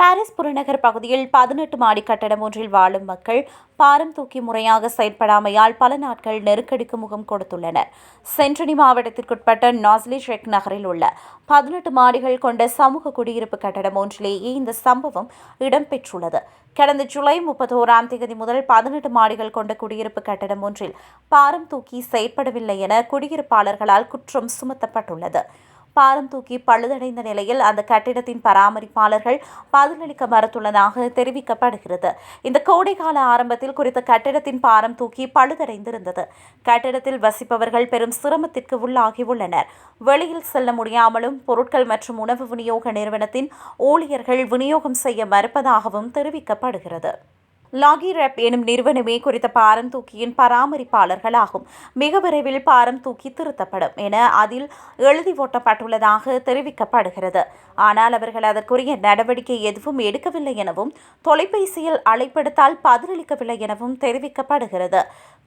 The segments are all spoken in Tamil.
பாரிஸ் புறநகர் பகுதியில் பதினெட்டு மாடி கட்டடம் ஒன்றில் வாழும் மக்கள் பாரம் தூக்கி முறையாக செயற்படாமையால் பல நாட்கள் நெருக்கடிக்கு முகம் கொடுத்துள்ளனர். சென்ட்ரனி மாவட்டத்திற்குட்பட்ட நாஸ்லி ஷெக் நகரில் உள்ள பதினெட்டு மாடிகள் கொண்ட சமூக குடியிருப்பு கட்டடம் ஒன்றிலேயே இந்த சம்பவம் இடம்பெற்றுள்ளது. கடந்த ஜூலை முப்பத்தோராம் தேதி முதல் பதினெட்டு மாடிகள் கொண்ட குடியிருப்பு கட்டடம் ஒன்றில் பாரம் தூக்கி செயற்படவில்லை என குடியிருப்பாளர்களால் குற்றம் சுமத்தப்பட்டுள்ளது. பாரம் தூக்கி பழுதடைந்த நிலையில் அந்த கட்டிடத்தின் பராமரிப்பாளர்கள் பதிலளிக்க மறுத்துள்ளதாக தெரிவிக்கப்படுகிறது. இந்த கோடைகால ஆரம்பத்தில் குறித்த கட்டிடத்தின் பாரம் தூக்கி பழுதடைந்திருந்தது. கட்டிடத்தில் வசிப்பவர்கள் பெரும் சிரமத்திற்கு உள்ளாகியுள்ளனர். வெளியில் செல்ல முடியாமலும் பொருட்கள் மற்றும் உணவு விநியோக நிறுவனத்தின் ஊழியர்கள் விநியோகம் செய்ய மறுப்பதாகவும் தெரிவிக்கப்படுகிறது. லாகி ரெப் எனும் நிறுவனமே குறித்த பாரம் தூக்கியின் பராமரிப்பாளர்களாகும். மிக விரைவில் பாரம் தூக்கி திருத்தப்படும் என அதில் எழுதி ஓட்டப்பட்டுள்ளதாக தெரிவிக்கப்படுகிறது. ஆனால் அவர்கள் அதற்குரிய நடவடிக்கை எதுவும் எடுக்கவில்லை எனவும் தொலைபேசியில் அழைப்படுத்தால் பதிலளிக்கவில்லை எனவும் தெரிவிக்கப்படுகிறது.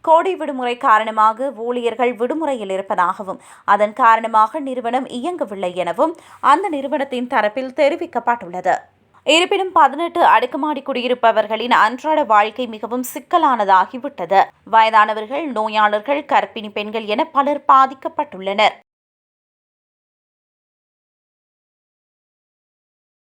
கோடை விடுமுறை காரணமாக ஊழியர்கள் விடுமுறையில் இருப்பதாகவும் அதன் காரணமாக நிறுவனம் இயங்கவில்லை எனவும் அந்த நிறுவனத்தின் தரப்பில் தெரிவிக்கப்பட்டுள்ளது. இருப்பினும் பதினெட்டு அடுக்குமாடி குடியிருப்பவர்களின் அன்றாட வாழ்க்கை மிகவும் சிக்கலானதாகிவிட்டது. வயதானவர்கள் நோயாளர்கள் கர்ப்பிணி பெண்கள் என பலர் பாதிக்கப்பட்டுள்ளனர்.